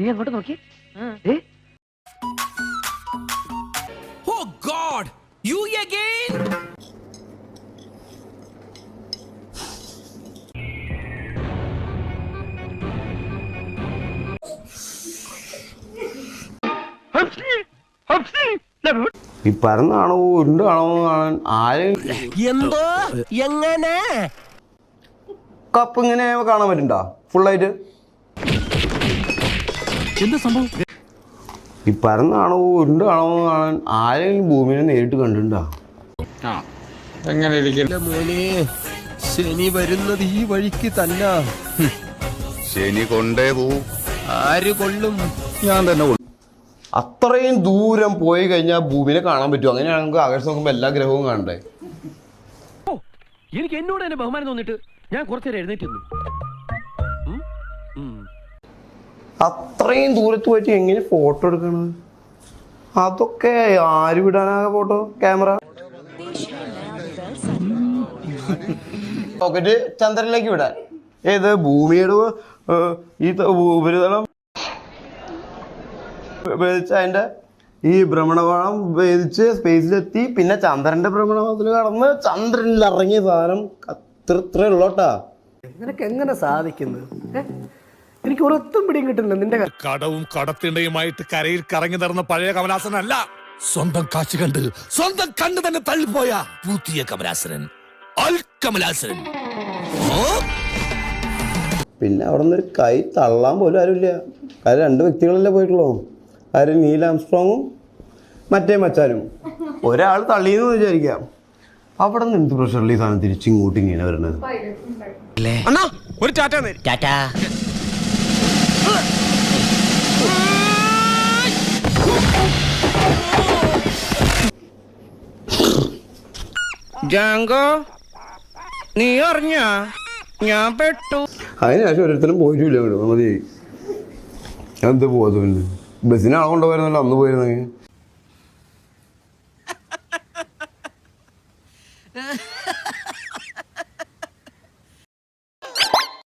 നീ അങ്ങോട്ട് നോക്കി. ഓ Oh യു ലവ് ഈ പരന്നാണോ ഉണ്ടാണോ കാണാൻ ആരും എന്തോ? എങ്ങനെ? കപ്പ് ഇങ്ങനെ കാണാൻ പറ്റണ്ട? ഫുള്ളായിട്ട് എന്താ സംഭവം? ഈ പരന്നാണോ ഉണ്ടാണോ കാണാൻ ആരെങ്കിലും ഭൂമിനെ നേരിട്ട് കണ്ടിട്ടുണ്ടാ? മോനെ ശനി വരുന്നത് ഈ വഴിക്ക് തന്നെ. ശനി കൊണ്ടേ പോവും. ആര് കൊള്ളും? ഞാൻ തന്നെ കൊണ്ടു അത്രയും ദൂരം പോയി കഴിഞ്ഞാൽ ഭൂമിനെ കാണാൻ പറ്റും അങ്ങനെയാണ് നമുക്ക് ആകാശം നോക്കുമ്പോൾ എല്ലാ ഗ്രഹവും കാണണ്ടേ? എനിക്ക് എന്നോട് തന്നെ ബഹുമാനം തോന്നിട്ട് ഞാൻ കുറച്ചേരം എഴുന്നേറ്റ്. അത്രയും ദൂരത്ത് പോയിട്ട് എങ്ങനെ ഫോട്ടോ എടുക്കണത്? അതൊക്കെ ആര് വിടാനാകെ ഫോട്ടോ? ക്യാമറ? പോക്കറ്റ് ചന്ദ്രനിലേക്ക് വിടാൻ. ഏത് ഭൂമിയുടെ ഈ ഉപരിതലം ഭേദിച്ച് അതിന്റെ ഈ ഭ്രമണപഥം ഭേദിച്ച് സ്പേസിലെത്തി പിന്നെ ചന്ദ്രന്റെ ഭ്രമണപാളത്തിൽ കടന്ന് ചന്ദ്രനിൽ ഇറങ്ങിയ സാധനം അത്ര ഇത്ര ഉള്ളോട്ടാ നിനക്ക് എങ്ങനെ സാധിക്കുന്നത് ഏ? എനിക്ക് ഒരൊത്തും പിടിയും കിട്ടുന്നില്ല നിന്റെ. കടവും കടത്തിണ്ടയുമായിട്ട് കരയിൽ കറങ്ങി നടന്ന പഴയ കമലാസനല്ല. സ്വന്തം കാശ് കണ്ട് സ്വന്തം കണ്ണ് തന്നെ തള്ളിപ്പോയ പുതിയ കമലാസനൻ. അൽ കമലാസനൻ. പിന്നെ അവിടെ നിന്ന് ഒരു കൈ തള്ളാൻ പോലും ആരുമില്ല. കാര്യം രണ്ട് വ്യക്തികളല്ലേ പോയിട്ടുള്ളൂ. ആര് നീൽ ആംസ്ട്രോങ്ങും മറ്റേ മച്ചാനും. ഒരാൾ തള്ളിയെന്ന് വിചാരിക്കാം. അവിടെ നിന്ന് എന്ത് പ്രഷറിൽ ഈ സാധനം തിരിച്ചിങ്ങോട്ട് ഇങ്ങനെ വരണത്? അണ്ണാ ഒരു ടാറ്റ ടാറ്റാ. ജാങ്ക നീ അറിഞ്ഞ? ഞാൻ പെട്ടു. അതിനുശേഷം ഓരോരുത്തരും പോയിട്ടില്ല മതി. എന്ത് എന്താ പോകാത്തവന് ബസ്സിന് ആളെ കൊണ്ടുപോയിരുന്നല്ലോ അന്ന് പോയിരുന്നെങ്കിൽ